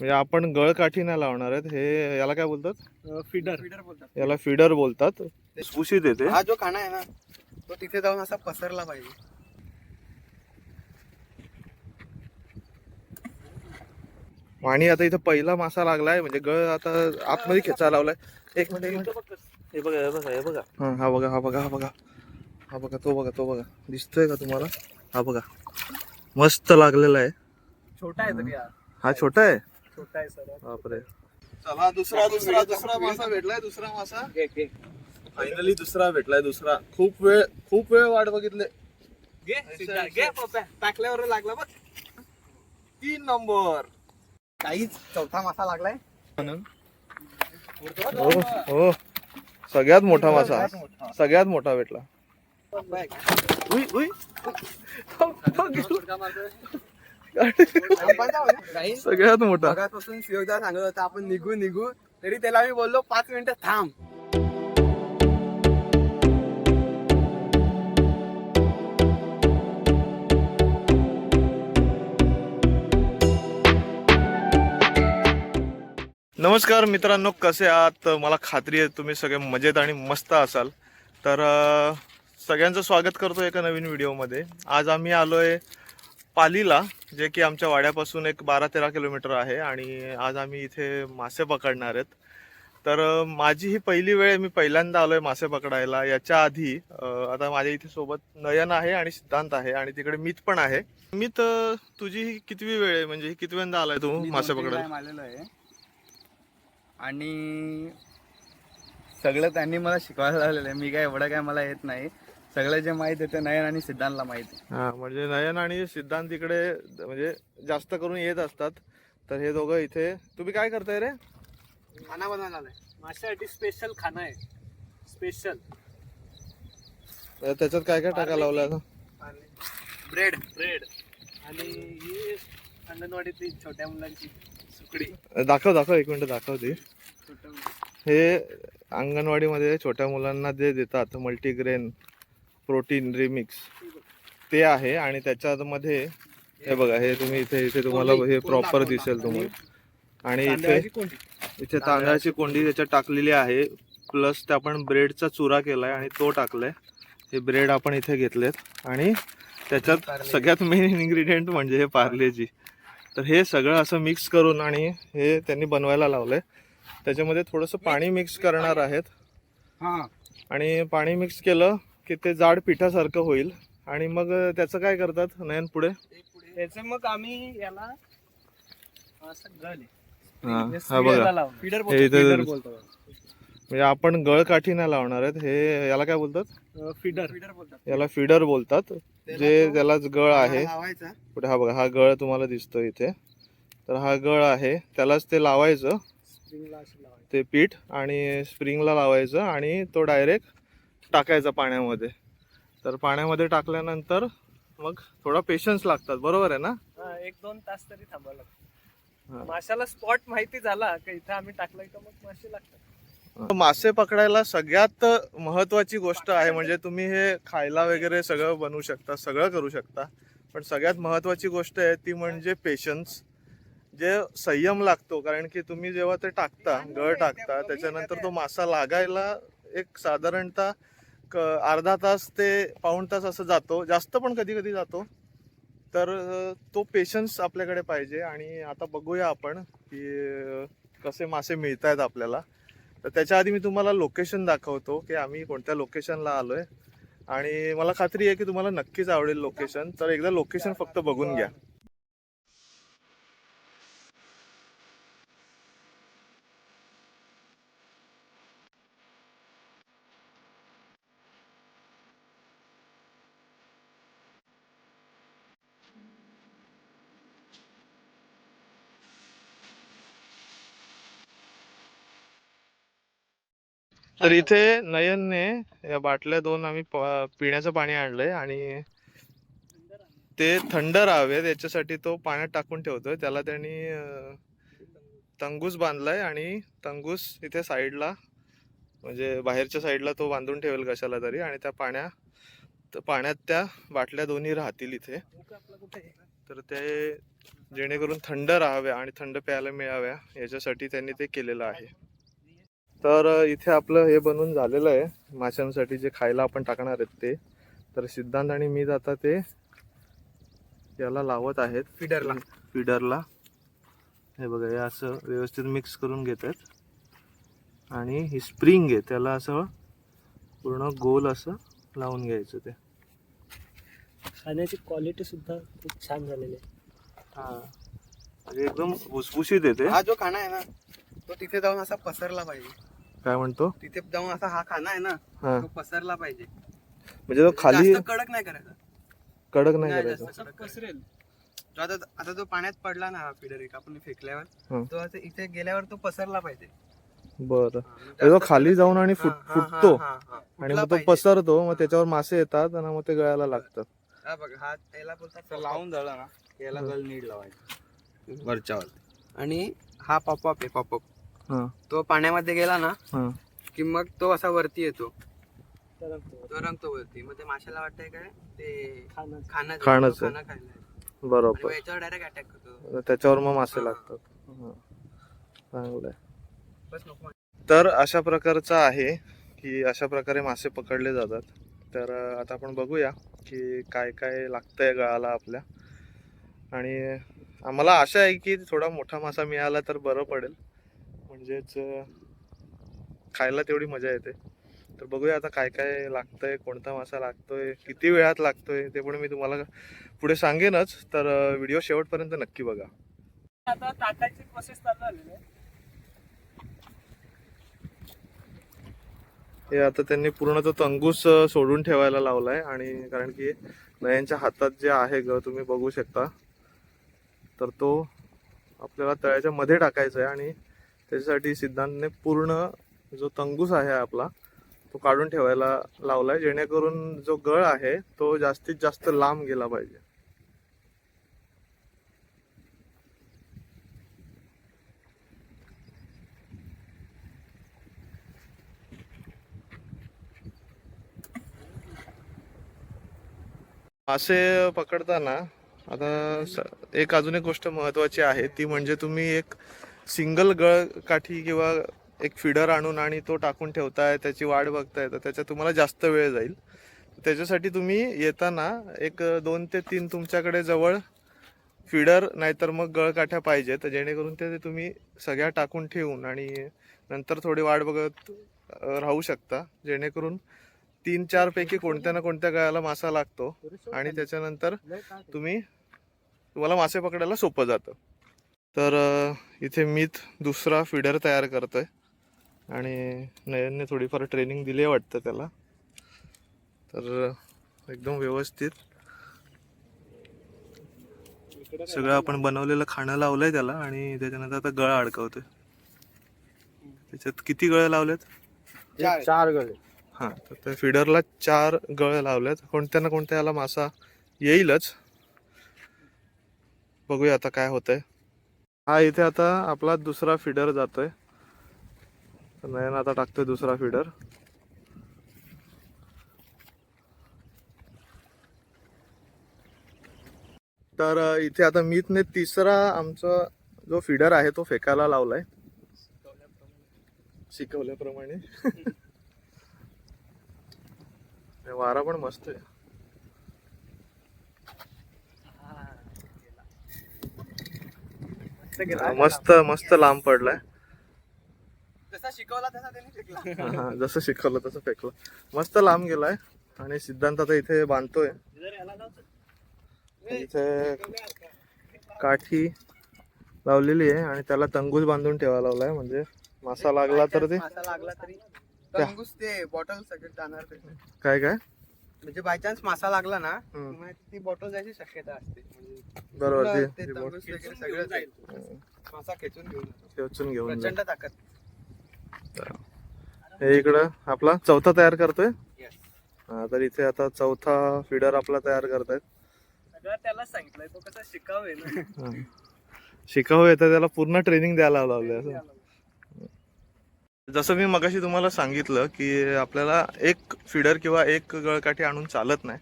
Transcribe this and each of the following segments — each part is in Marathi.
म्हणजे आपण गळकाठी नाही लावणार आहेत. हे याला काय बोलतात? फिडर फिडर बोलतात. याला फिडर बोलतात. खुशीत येते हा जो खाना आहे ना तो तिथे जाऊन असा पसरला पाहिजे. आणि आता इथं पहिला मासा लागलाय म्हणजे गळ आता आतमध्ये खेचा लावलाय. एक मिनिट एक मिनिट. हे बघा हे बघा हे बघा. हा हा बघा हा बघा हा बघा. हा बघा तो बघा तो बघा. दिसतोय का तुम्हाला? हा बघा. मस्त लागलेला आहे. छोटा आहे तरी. हा छोटा आहे? छोटा आहे सर बापरे. चला दुसरा दुसरा दुसरा मासा भेटलाय दुसरा मासा. फायनली दुसरा भेटलाय दुसरा. खूप वेळ खूप वेळ वाट बघितले. टाकल्यावर लागला बघ. तीन नंबर. काहीच चौथा मासा लागलाय. हो हो. सगळ्यात मोठा मासा. सगळ्यात मोठा भेटला. उई, उई. सगळ्यात मोठा. मगापासून शिवदा सांगत होता. आपण निघू निघू. तरी त्याला मी बोललो पाच मिनिटं थांब. नमस्कार मित्रांनो कसे आहात? मला खात्री आहे तुम्ही सगळे मजेत आणि मस्त असाल. तर सगळ्यांचं स्वागत करतो एका नवीन व्हिडिओमध्ये. आज आम्ही आलोय पालीला जे की आमच्या वाड्यापासून एक बारा तेरा किलोमीटर आहे आणि आज आम्ही इथे मासे पकडणार आहेत. तर माझी ही पहिली वेळ आहे, मी पहिल्यांदा आलोय मासे पकडायला. याच्या आधी आता माझ्या इथे सोबत नयन आहे आणि सिद्धांत आहे आणि तिकडे मीत पण आहे. मीत तुझी ही कितवी वेळ आहे? म्हणजे ही कितव्यांदा आलाय तू मासे पकडायला? आलेलो आहे. आणि सगळं त्यांनी मला शिकवायला लावलेलं आहे. मी काय एवढं काय मला येत नाही. सगळं जे माहीत आहे ते नयन आणि सिद्धांतला माहीत आहे. हा म्हणजे नयन आणि सिद्धांत इकडे म्हणजे जास्त करून येत असतात. तर हे दोघं इथे तुम्ही काय करताय रे? खाना बनवायला आलाय माझ्यासाठी स्पेशल खाना आहे. स्पेशल तर त्याच्यात काय काय टाका लावलं आता? ब्रेड ब्रेड आणि ही अंगणवाडीतली छोट्या मुलांची सुकडी. दाखव दाखव एक मिनिट दाखव ते. हे अंगणवाडीमध्ये छोट्या मुलांना जे देतात मल्टीग्रेन प्रोटीन रिमिक्स ते आहे आणि त्याच्यामध्ये हे बघा हे तुम्ही इथे इथे तुम्हाला हे प्रॉपर दिसेल तुम्हाला. आणि इथे इथे तांदळाची कोंडी त्याच्यात टाकलेली आहे. प्लस ते आपण ब्रेडचा चुरा केलाय आणि तो टाकलाय. हे ब्रेड आपण इथे घेतलेत. आणि त्याच्यात. सगळ्यात मेन इन्ग्रेडियंट म्हणजे हे पार्लेजी. तर हे सगळं असं मिक्स करून आणि हे त्यांनी बनवायला लावलंय. त्याच्यामध्ये थोडंसं पाणी मिक्स करणार आहेत. आणि पाणी मिक्स केलं की ते जाड पिठासारखं होईल. आणि मग त्याचं काय करतात? नयन पुढे? त्याचे मग आम्ही याला असं गल आहे. हा म्हणजे बघा. स्पीडला लावणार. फीडर हे इथे- फीडर बोलतो. म्हणजे आपण गळकाठी नाही लावणार आहेत. हे याला काय बोलतात? फिडर फीडर बोलतात. याला फिडर बोलतात. जे त्यालाच गळ आहे. लावायचा. पुढे हा बघा हा गळ तुम्हाला दिसतो इथे. तर हा गळ आहे. त्यालाच ते लावायचं. स्प्रिंगला असं लावायचं. ते पीठ आणि स्प्रिंगला लावायचं. आणि तो डायरेक्ट टाकायचा पाण्यामध्ये. तर पाण्यामध्ये टाकल्यानंतर मग थोडा पेशन्स लागतात. बरोबर आहे ना? हा, एक दोन तास तरी थांबावं हा. लागतं माशाला स्पॉट माहिती झाला का इथं आम्ही टाकलाय का मग मासे लागतात. मासे पकडायला सगळ्यात महत्वाची गोष्ट आहे. म्हणजे तुम्ही हे खायला वगैरे सगळं बनवू शकता सगळं करू शकता. पण सगळ्यात महत्वाची गोष्ट आहे ती म्हणजे पेशन्स जे संयम लागतो कारण की तुम्ही जेव्हा ते टाकता गळ टाकता त्याच्यानंतर तो मासा लागायला एक साधारणतः क अर्धा तास ते पाऊण तास असं जातो. जास्त पण कधी कधी जातो. तर तो पेशन्स आपल्याकडे पाहिजे. आणि आता बघूया आपण की कसे मासे मिळत आहेत आपल्याला. तर त्याच्या आधी मी तुम्हाला लोकेशन दाखवतो की आम्ही कोणत्या लोकेशनला आहे आणि मला खात्री आहे की तुम्हाला नक्कीच आवडेल लोकेशन तर एकदा लोकेशन फक्त बघून घ्या. तर इथे नयनने या बाटल्या दोन आम्ही प- पिण्याचं पाणी आणलंय आणि ते थंड राहावे याच्यासाठी तो पाण्यात टाकून ठेवतोय. त्याला त्यांनी तंगूस बांधलाय आणि तंगूस इथे साईडला म्हणजे बाहेरच्या साईडला तो बांधून ठेवेल कशाला तरी आणि त्या पाण्या पाण्यात त्या बाटल्या दोन्ही राहतील इथे. तर ते जेणेकरून थंड राहाव्या आणि थंड प्यायला मिळाव्या याच्यासाठी त्यांनी ते केलेलं आहे. तर इथे आपलं हे बनवून झालेलं आहे. माशांसाठी जे खायला आपण टाकणार आहेत ते. तर सिद्धांत आणि मी आता ते याला लावत आहेत. फिडरला फिडरला हे बघा हे असं व्यवस्थित मिक्स करून घेत आहेत. आणि ही स्प्रिंग आहे त्याला असं पूर्ण गोल असं लावून घ्यायचं ते. खाण्याची क्वालिटी सुद्धा खूप छान झालेली आहे. हा. म्हणजे एकदम भुसभुशीत येते हा जो खाना आहे ना. तो तिथे जाऊन असा पसरला पाहिजे. काय म्हणतो? तिथे जाऊन असा हा खाना आहे ना हा. तो पसरला पाहिजे. म्हणजे तो खाली जास्त कडक नाही करायचा. कडक नाही नाही करायचं. जास्त कडक करायचा. पसरेल तो आता आता तो पाण्यात पडला ना हा फिडर एक आपण हं. फेकल्यावर तो आता इथे गेल्यावर तो पसरला पाहिजे. बरं. हा, म्हणजे म्हणजे तो खाली जाऊन आणि फुट हा, हा, फुटतो. हा, हा. आणि फुटला मग तो पाहिजे. पसरतो मग. त्याच्यावर मासे येतात आणि मग ते गळायला लागतात हा बघ हा याला बोलतात लावून झालं ना याला गल नीट लावायचं वरच्यावर. आणि हा पॉपअप आहे पॉपअप तो पाण्यामध्ये गेला ना की मग तो असा वरती येतो. तर तो रंगतो वरती. मग ते माशाला वाटतंय काय ते खाणं खाणं. खाणं खायला. बरोबर. याच्यावर डायरेक्ट अटॅक करतो त्याच्यावर मग मासे. लागतात. हा. चांगलं आहे बस नको तर अशा प्रकारचं आहे की अशा प्रकारे मासे पकडले जातात. तर आता आपण बघूया की काय काय लागतंय गळाला आपल्या. आणि आम्हाला आशा आहे की थोडा मोठा मासा मिळाला तर बरं पडेल. म्हणजेच खायला तेवढी मजा येते. तर बघूया आता काय काय लागतंय कोणता मासा लागतोय किती वेळात लागतोय ते पण मी तुम्हाला पुढे सांगेनच. तर व्हिडिओ शेवटपर्यंत नक्की बघा. आता टाकायची प्रोसेस चालू झालेली आहे. हे आता त्यांनी पूर्ण तो तंगूस सोडून ठेवायला लावलाय. आणि कारण की नयांच्या हातात जे आहे ग तुम्ही बघू शकता. तर तो आपल्याला तळ्याच्या मध्ये टाकायचा आहे आणि त्याच्यासाठी सिद्धांतने पूर्ण जो तंगूस आहे आपला तो काढून ठेवायला लावलाय जेणेकरून जो गळ आहे तो जास्तीत जास्त लांब गेला पाहिजे. मासे पकडताना आता एक अजून एक गोष्ट महत्वाची आहे ती म्हणजे तुम्ही एक सिंगल गळ काठी किंवा एक फिडर आणून आणि तो टाकून ठेवताय त्याची वाढ बघताय तर त्याच्यात तुम्हाला जास्त वेळ जाईल. त्याच्यासाठी तुम्ही येताना एक दोन ते तीन तुमच्याकडे जवळ फिडर नाहीतर मग गळकाठ्या पाहिजे तर जेणेकरून ते तुम्ही सगळ्या टाकून ठेवून आणि नंतर थोडी वाट बघत राहू शकता. जेणेकरून तीन चार पैकी कोणत्या ना कोणत्या गळ्याला मासा लागतो आणि त्याच्यानंतर तुम्ही तुम्हाला मासे पकडायला सोपं जातं. तर इथे मीच दुसरा फिडर तयार करतोय. आणि नयनने थोडीफार ट्रेनिंग दिली आहे वाटतं त्याला. तर एकदम व्यवस्थित. सगळं आपण बनवलेलं खाणं लावलंय त्याला आणि त्याच्यानंतर आता गळ अडकवतोय. त्याच्यात किती गळ लावलेत? चार. गळे. हा तर त्या फिडरला चार गळ लावल्यात कोणत्या ना कोणत्या याला मासा येईलच. बघूया आता काय होतंय. हा इथे आता आपला दुसरा फिडर जातोय. नयन आता टाकतोय दुसरा फिडर तर इथे आता मीतने तिसरा आमचा जो फिडर आहे तो फेकायला लावलाय. शिकवल्याप्रमाणे. वारा पण मस्त आहे. मस्त मस्त लांब पडलाय जसा शिकवला तसा त्यांनी शिकला हा, जसं शिकवलं तसं फेकलं. मस्त लांब गेलाय. आणि सिद्धांत आता इथे बांधतोय. इथे काठी लावलेली आहे आणि त्याला तंगूस बांधून ठेवायला लावलाय. म्हणजे मासा लागला तर ते. मासा लागला तरी. तंगूस ते बॉटल सगळं जाणार ते. काय काय? म्हणजे बाय चान्स मासा लागला ना हम्म. मग ती बॉटल जायची शक्यता असते म्हणजे बरोबर पूर्ण ते- ते ते तंगूस वगैरे सगळं जाईल मासा खेचून घेऊन जातो. ठेवून घेऊन. प्रचंड ताकद हे इकडं आपला चौथा तयार करतोय Yes. हा तर इथे आता चौथा फिडर आपला तयार करतायत सगळं त्याला सांगितलंय तो कसा शिकावे ना हा. शिकावं येतं त्याला पूर्ण ट्रेनिंग द्यायला लावलंय असं जसं मी मगाशी तुम्हाला सांगितलं की आपल्याला एक फिडर किंवा एक गळकाठी आणून चालत नाही.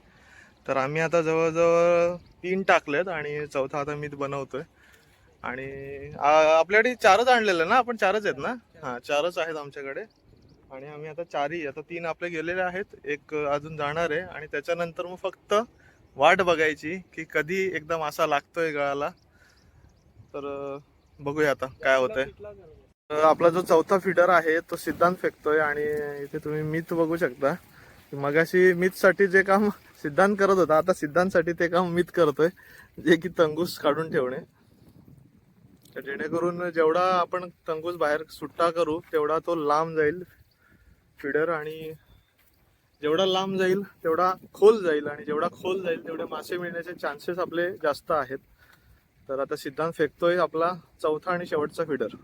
तर आम्ही आता जवळजवळ तीन टाकलेत आणि चौथा आता मी बनवतोय. आणि आपल्याकडे चारच आणलेले ना? आपण चारच आहेत ना? हां चारच आहेत आमच्याकडे. आणि आम्ही आता चारही आता तीन आपले गेलेले आहेत. एक अजून जाणार आहे. आणि त्याच्यानंतर मग फक्त वाट बघायची की कधी एकदम असा लागतोय गळाला. तर बघूया आता काय होतंय. आपला जो चौथा फिडर आहे तो सिद्धांत फेकतोय आणि इथे तुम्ही मीत बघू शकता. मगाशी मीतसाठी जे काम सिद्धांत करत होता आता सिद्धांतसाठी ते काम मीत करतोय जे की तंगूस काढून ठेवणे. तर जेणेकरून जेवढा आपण तंगूस बाहेर सुट्टा करू तेवढा तो लांब जाईल फिडर आणि जेवढा लांब जाईल तेवढा खोल जाईल आणि जेवढा खोल जाईल तेवढे मासे मिळण्याचे चान्सेस आपले जास्त आहेत. तर आता सिद्धांत फेकतोय आपला चौथा आणि शेवटचा फिडर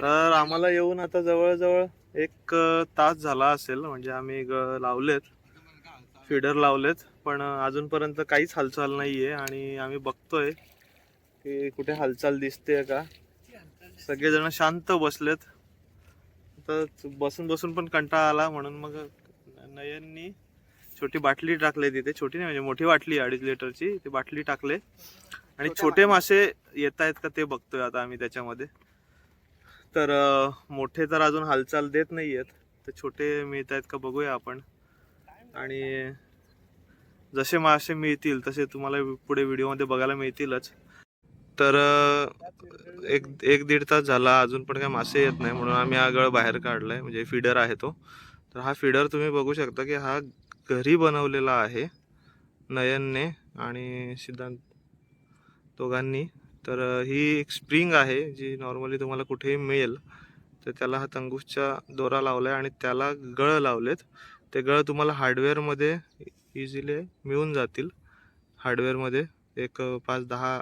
तर आम्हाला येऊन आता जवळजवळ एक तास झाला असेल म्हणजे आम्ही ग- लावलेत. फिडर लावलेत पण अजूनपर्यंत काहीच हालचाल नाहीये आणि आम्ही बघतोय की कुठे हालचाल दिसते का. सगळेजण शांत बसलेत. तर बसून बसून पण कंटाळा आला म्हणून मग नयननी छोटी बाटली टाकली तिथे. छोटी नाही म्हणजे मोठी बाटली आहे अडीच लिटरची. ती बाटली टाकले. आणि छोटे मासे येत आहेत का ते बघतोय आता आम्ही त्याच्यामध्ये. तर मोठे तर अजून हालचाल देत नाही आहेत तर छोटे मिळत आहेत का बघूया आपण. आणि जसे मासे मिळतील तसे तुम्हाला पुढे व्हिडिओमध्ये बघायला मिळतीलच. तर एक एक दीड तास झाला अजून पण काय मासे येत नाही म्हणून आम्ही हा गळ बाहेर काढलाय म्हणजे फिडर आहे तो. तर हा फिडर तुम्ही बघू शकता की हा घरी बनवलेला आहे नयनने आणि सिद्धांत दोघांनी. तर ही एक स्प्रिंग आहे जी नॉर्मली तुम्हाला कुठेही मिळेल. तर त्याला हा तंगूसचा दोरा लावलाय आणि त्याला गळ लावलेत. ते गळ तुम्हाला हार्डवेअरमध्ये इझिली मिळून जातील. हार्डवेअरमध्ये एक पाच दहा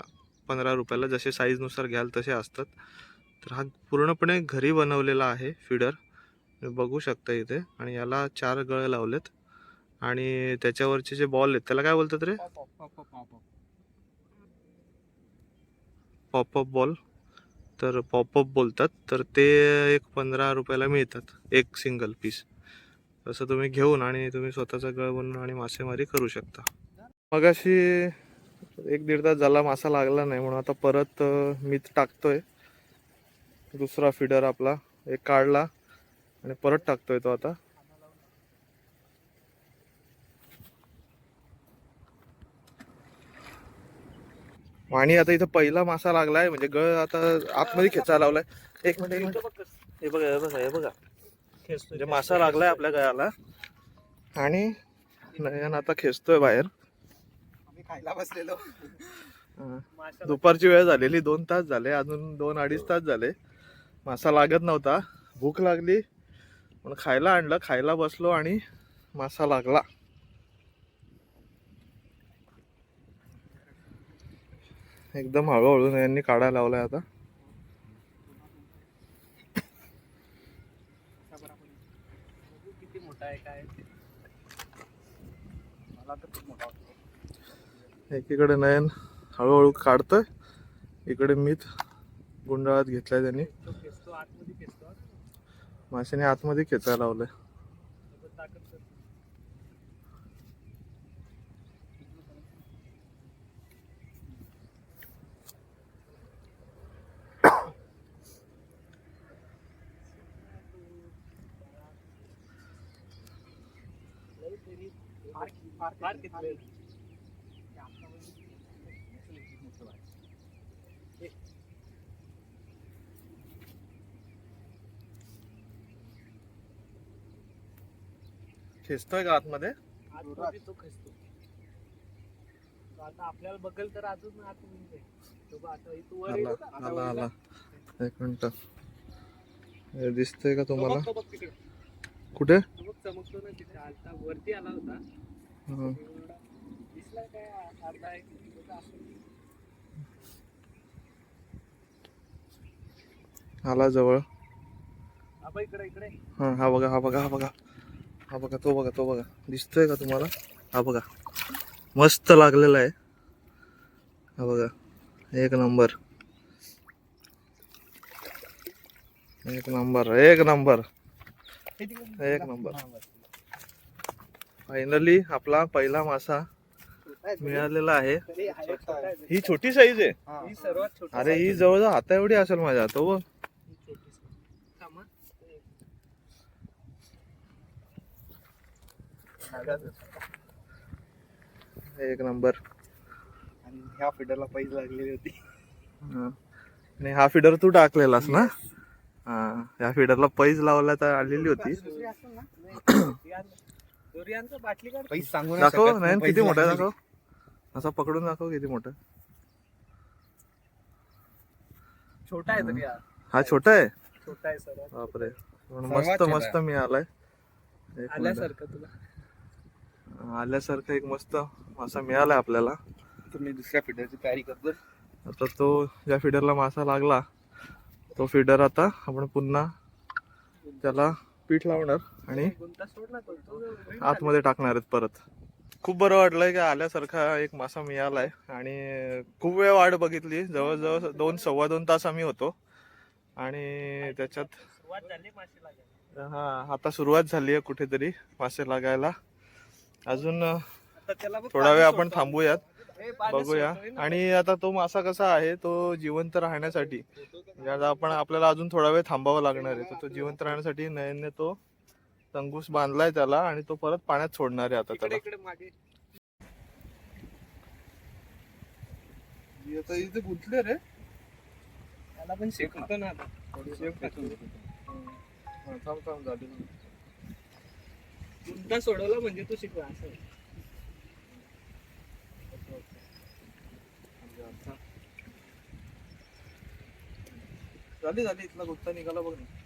पंधरा रुपयाला जसे साईजनुसार घ्याल तसे असतात. तर हा पूर्णपणे घरी बनवलेला आहे फिडर. बघू शकता इथे. आणि याला चार गळ लावलेत. आणि त्याच्यावरचे जे बॉल आहेत त्याला काय बोलतात रे? पॉपअप बॉल तर पॉपअप बोलतात तर ते एक पंधरा रुपयाला मिळतात एक सिंगल पीस तसं तुम्ही घेऊन आणि तुम्ही स्वतःचा गळ बनवून आणि मासेमारी करू शकता. मग अशी एक दीड तास झाला मासा लागला नाही म्हणून आता परत मीच टाकतोय. दुसरा फिडर आपला एक काढला आणि परत टाकतोय तो आता. आणि आता इथं पहिला मासा लागलाय म्हणजे गळ आता आतमध्ये खेचायला लावलाय. एक मिनिट एक मिनिट. हे बघा हे बघा हे बघा. म्हणजे मासा लागलाय आपल्या गळ्याला. आणि नयन आता खेचतोय बाहेर. खायला बसलेलो. दुपारची वेळ झालेली दोन तास झाले अजून दोन अडीच तास झाले. मासा लागत नव्हता. भूक लागली. म्हणून खायला आणलं खायला बसलो आणि मासा लागला. एकदम हळूहळू यांनी काढायला लावलाय आता. आहे एकीकडे नयन हळूहळू काढतोय. इकडे मीठ गुंडाळात घेतलाय त्यांनी. आतमध्ये माशाने आतमध्ये खेचायला लावलंय. खेचतोय का आतमध्ये? तो खेचतो आता आपल्याला बघेल तर अजून तो. आता इथं वर येतो का? आता आला वर आला. जा. एक मिनिट. हे दिसतंय का तो तुम्हाला? बघ, तो बघ तिकडे. कुठे? तो बघ चमकतो ना तिथे. आलता वरती आला होता. हं दिसला काय अर्धा एक किलोचा असेल. आला जवळ. हा हा बघा हा बघा हा बघा. हा बघा तो बघा तो बघा. दिसतोय का तुम्हाला? हा बघा. मस्त लागलेला आहे. हा बघा. एक नंबर. एक नंबर एक नंबर. एक नंबर. फायनली आपला पहिला मासा मिळालेला आहे. ही छोटी साईज आहे? सर्वात छोटी अरे ही जवळजवळ हाता एवढी असेल माझ्या तो बघ. आहे. ही. एक नंबर. आणि ह्या फिडरला पैसे लागलेली होती. हा. आणि हा फिडर तू टाकलेलास ना? हा. या फिडरला पैज लावला तर आलेली होती. दाखव नाही किती मोठा. दाखव. असा पकडून दाखव किती मोठा. छोटा आहे तरी हा. हा छोटा आहे? छोटा आहे सर्वात बापरे. पण मस्त छोटा मस्त मिळालाय एक मिनिट. आल्यासारखं तुला. आल्यासारखं एक मस्त मासा मिळालाय आपल्याला. तुम्ही दुसऱ्या फिडरची तयारी करतो आता तो ज्या फिडरला मासा लागला तो फिडर आता आपण पुन्हा त्याला पीठ लावणार आणि गुंता. तो. आतमध्ये टाकणार आहेत परत. खूप बरं वाटलंय की आल्यासारखा एक मासा मिळालाय. आणि खूप वेळ वाट बघितली. जवळजवळ दोन सव्वा दोन तास आम्ही होतो. आणि त्याच्यात हा आता सुरुवात झाली आहे कुठेतरी मासे लागायला. अजून थोडा वेळ आपण थांबूयात. बघूया. आणि आता तो मासा कसा आहे तो जिवंत राहण्यासाठी. म्हणजे आता आपण आपल्याला अजून थोडा वेळ थांबावं लागणार आहे. तर तो जिवंत राहण्यासाठी नयनने तो तंगूस बांधलाय त्याला आणि तो परत पाण्यात सोडणार आहे आता इकडे त्याला. आता इथे गुंतले रे. त्याला पण शिकवतो ना आता. गुंता सोडवला म्हणजे तू शिकवा असं. आहे. झाली झाली इथला गुत्ता निघाला बघ ना.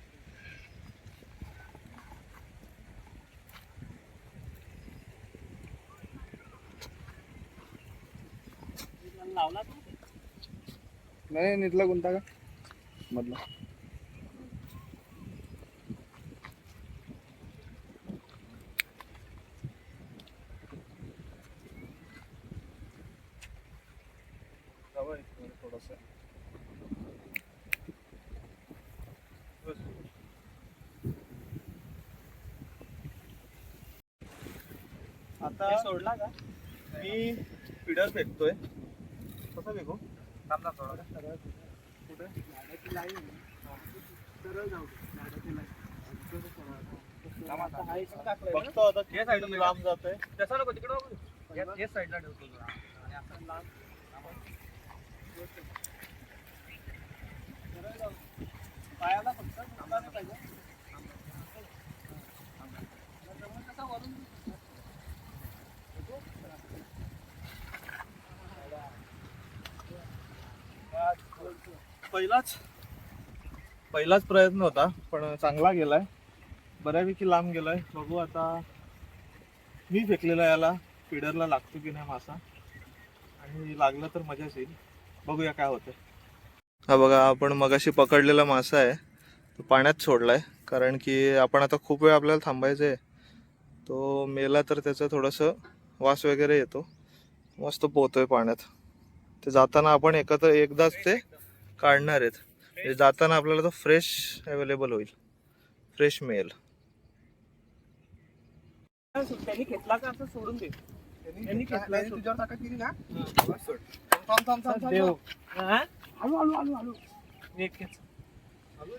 लावला? नाही निघला कोणता का? मधला. थोडस. आता हे सोडला का? मी फिडर फेकतोय कसा फेकू थांब ना थोडा कुठे झाडाची लाईन. सरळ जाऊ दे. झाडाची लाईन. हा? बघतो आता किती लांब जात आहे तसं नको तिकडे बघू. या- याच साईडला ठेवतो तुला. आणि आता लांब सरळ जाऊ. पायाला फक्त नाही पाहिजे. कसा वरून पहिलाच पहिलाच प्रयत्न होता पण चांगला गेलाय. बऱ्यापैकी लांब गेलाय. बघू आता मी फेकलेला याला फिडरला लागतो की नाही मासा. आणि लागलं तर मजाच येईल. बघूया काय होतं हा बघा आपण मगाशी पकडलेला मासा आहे. तो पाण्यात सोडलाय कारण की आपण आता खूप वेळ आपल्याला थांबायचं आहे तो मेला तर त्याचं थोडंसं वास वगैरे येतो. मस्त पोहतोय पाण्यात. ते जाताना आपण एकत्र एकदाच ते काढणार आहेत. म्हणजे जाताना आपल्याला तो फ्रेश अवेलेबल होईल. फ्रेश मिळेल त्यांनी घेतला का असं सोडून दे. त्यांनी घेतला त्यांनी तुझ्यावर ताकद केली ना. बस सोड. थांब, थांब, थांब, थांब, देव. थांब. हा? हळू हळू हळू हळू. एक खेच.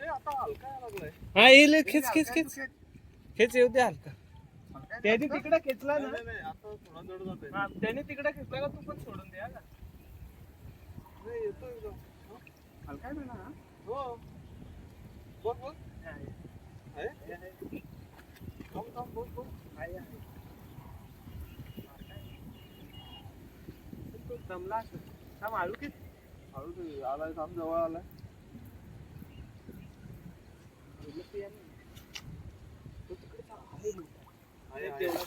आता हलका लागलाय. हा येईल खेच खेच खेच. खेच येऊ दे हलका. त्याने तिकडे खेचला ना. हा, त्याने तिकडे खेचला का तू पण सोडून दे का? हलका आहे ना हा? हो बघ बघ आहे. आहे? आहे. थांब, थांब, बघ, बघ. आहे, आहे. तो दमला असेल. थांब, हळू खेच. हळू दे, आलाय थांब जवळ आलाय बोललं ते याने. तो तिकडे चाल. आहे मोठा. आहे, आहे. तेवढा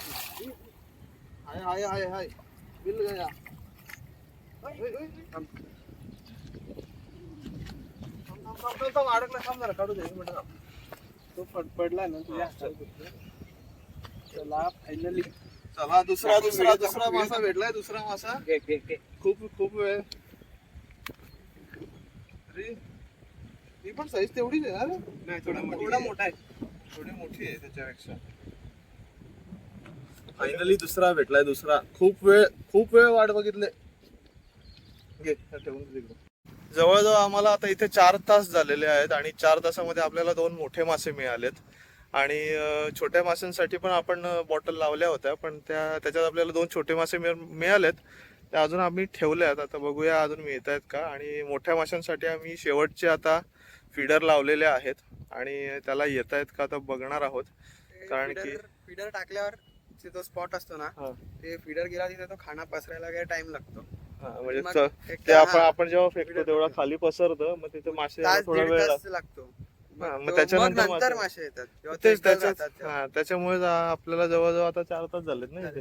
हाय हाय हाय हाय बिल गया ओय, ओय, ओय. थांब. थांब, थांब, थांब, थांब, थांब, अडकला जरा काढू दे थांब. तो पड- पडला ना तुझ्या. चला फायनली चला दुसरा दुसरा दुसरा मासा भेटलाय दुसरा मासा खूप खूप वेळ अरे ही पण साईज तेवढीच आहे ना? नाही थोडा थोडा मोठी आहे. थोडी मोठी आहे त्याच्यापेक्षा फायनली दुसरा भेटलाय दुसरा खूप वेळ खूप वेळ वाट बघितले घे ठेवून. जवळजवळ आम्हाला आता इथे चार तास झालेले आहेत आणि चार तासामध्ये आपल्याला दोन मोठे मासे मिळालेत. आणि छोट्या माशांसाठी पण आपण बॉटल लावल्या होत्या पण त्या त्याच्यात आपल्याला दोन छोटे मासे मिळ- मिळालेत. ते अजून आम्ही ठेवल्यात आता बघूया अजून मिळत आहेत का? आणि मोठ्या माशांसाठी आम्ही शेवटचे आता फिडर लावलेले आहेत. आणि त्याला येत आहेत का आता बघणार आहोत. कारण की फीडर टाकल्यावर जे तो स्पॉट असतो ना. ते फीडर गेला तिथे तो खाना पसरायला काय टाइम लागतो. म्हणजे मग च- एक ते आपण हा, आपण जेव्हा फेकतो तेवढा खाली पसरतं मग तिथे मासे यायला तास थोडा दीड वेळ तास लागतो लागतो. हा, मग तो- त्याच्यानंतर मग नंतर मासे- मासे येतात तेच ते त्याच्यात तेव्हा. हा त्याच्यामुळे जा- आपल्याला जवळजवळ आता चार तास झालेत ना इथे.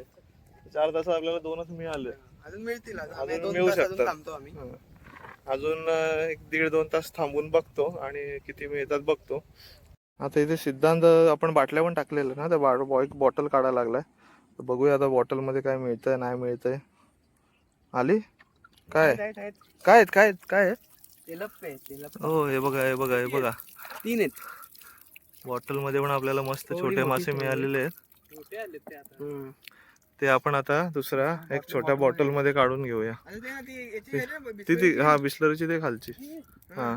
चार तास आपल्याला दोनच मिळाले. अजून मिळतील अजून. अजून आम्ही दोन मिळू तास अजून शकतात. थांबतो आम्ही. हा. अजून अं, एक दीड दोन तास थांबून बघतो आणि किती मिळतात बघतो. आता इथे सिद्धांत आपण बाटल्या पण टाकलेल्या ना त्या बॉटल काढायला लागलाय. तर बघूया आता बॉटलमध्ये काय मिळतंय नाही मिळतंय. आली? काय? आहेत, आहेत. काय आहेत काय आहेत काय आहे तेलप्पे तेलप्पे हो हे बघा हे बघा हे बघा. तीन आहेत. बॉटलमध्ये पण आपल्याला मस्त छोटे मासे. मिळालेले आहेत. ते आपण आता दुसऱ्या एक छोट्या बॉटलमध्ये. काढून घेऊया. ते. हा बिस्लरीची ते खालची. हा.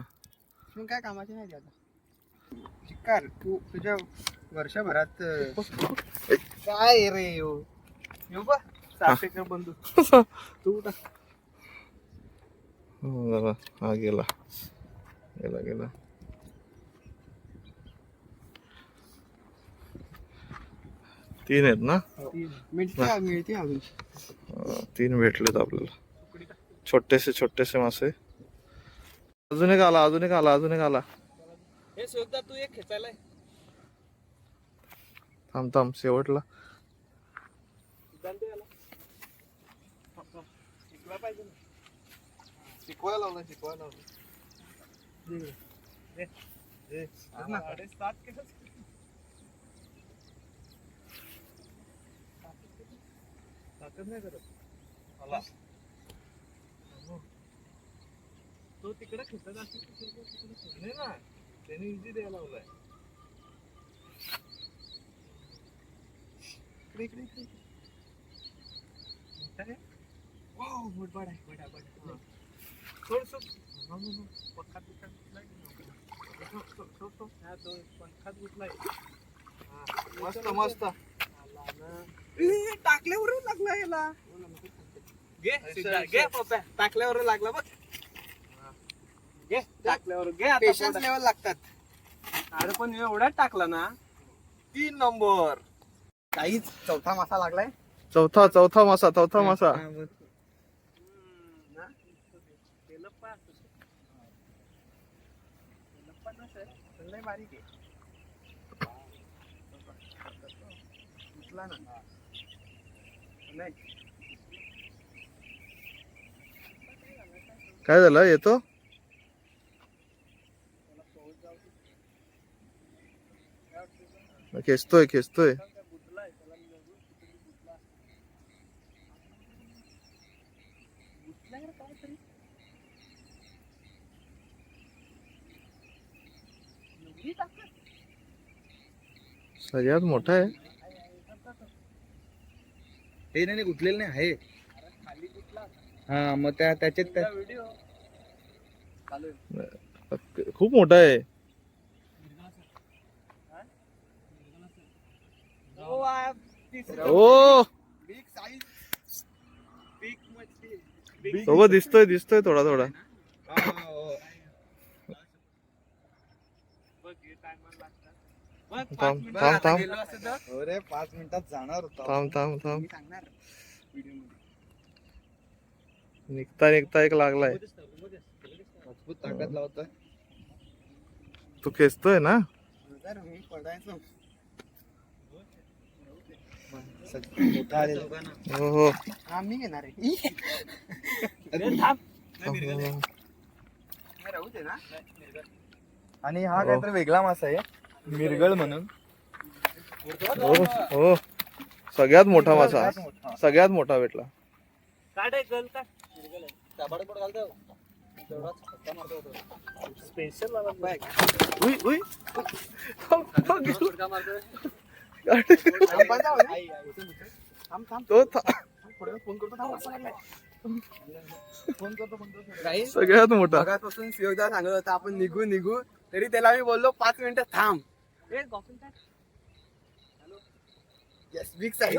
काय कामाची नाही ती आता. शिकार तू तुझ्या वर्षभरात काय रे यो? यो बा सापेकर बंधू तू उठा. हो, जरा. गेला. गेला गेला. तीन आहेत ना? मिळते अजून. तीन भेटलेत आपल्याला. छोटेसे छोटेसे मासे. अजून एक आला अजून एक आला अजून एक आला. हे सुद्धा तू एक खेचायला थांब थांब. शेवटला. शिकवायला लावलं शिकवायला लावलं ताकद नाही करत आला तो तिकडे खेचत असेल नाही ना त्याने इझी द्यायला लावलाय इकडे इकडे इकडे वाव मोठबाड आहे बडा बडा सोड सोड नो, नो, नो. पंखात बिखात घुसलाय की नको? सोड, सोड, सोड, सोड. हा, तो पंखात घुसलाय. हा, मस्त मस्त टाकल्यावर लागला याला घे घे पप्या. टाकल्यावर लागला बघ घे टाकल्यावर घे आता पेशन्स. लेवल लागतात अरे पण एवढ्यात टाकला ना तीन नंबर काहीच चौथा मासा लागलाय चौथा चौथा मासा चौथा मासा ना? तेलप्पा असतो. तेलप्पा नसेल. लय बारीक आहे उचला ना नाही काय झालं येतो खेचतोय खेचतोय सगळ्यात मोठा आहे. हे नाही गुतलेलं नाही आहे. हा मग त्या त्याचे त्या- व्हिडिओ खूप मोठा आहे. हो. ओ दिसतोय दिसतोय थोडा थोडा. हे थांब मिनिटं थांब. अरे पाच मिनिटात जाणार होता. थांब थांब थांब. निघता निघता एक लागलाय. मजबूत ताकद लावतोय. तू खेचतोय ना? हो हो. हा मी घेणार दे ना. आणि हा हो. काहीतरी वेगळा मासा आहे. मिरगळ म्हणून. हो हो सगळ्यात मोठा मासा सगळ्यात मोठा. भेटला. हे. उई उई. तो था- सगळ्यात मोठा. शिवदा सांगत होता आपण निघू निघू. तरी त्याला मी बोललो पाच मिनिटं थांब. येस बिग साईज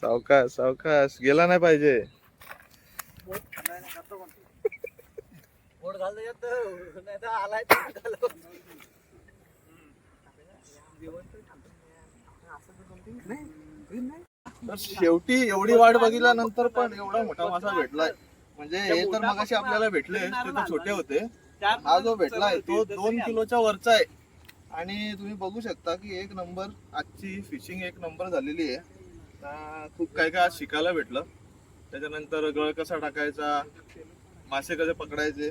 सावकाश सावकाश गेला नाही पाहिजे. तर शेवटी एवढी वाट बघितल्यानंतर पण एवढा मोठा मासा भेटलाय. म्हणजे हे तर मगाशी आपल्याला भेटले ते तर छोटे होते. हा जो भेटलाय तो दोन किलोच्या वरचा आहे. आणि तुम्ही बघू शकता की एक नंबर आजची फिशिंग एक नंबर झालेली आहे. खूप काय काय आज शिकायला भेटलं. त्याच्यानंतर गळ कसा टाकायचा मासे कसे पकडायचे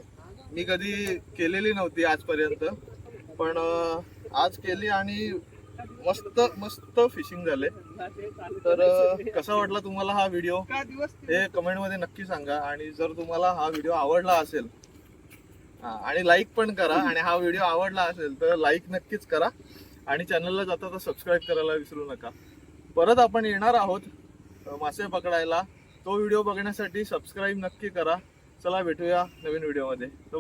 मी कधी केलेली नव्हती आजपर्यंत. पण आज केली आणि मस्त मस्त फिशिंग झाले तर कसा वाटला तुम्हाला हा व्हिडिओ हे कमेंटमध्ये नक्की सांगा. आणि जर तुम्हाला हा व्हिडिओ आवडला असेल हा, आणि लाईक पण करा. आणि हा व्हिडिओ आवडला असेल तर लाईक नक्कीच करा. आणि चॅनलला जाता तर सबस्क्राईब करायला विसरू नका. परत आपण येणार आहोत मासे पकडायला. तो व्हिडिओ बघण्यासाठी सबस्क्राईब नक्की करा. चला भेटूया नवीन व्हिडिओमध्ये तो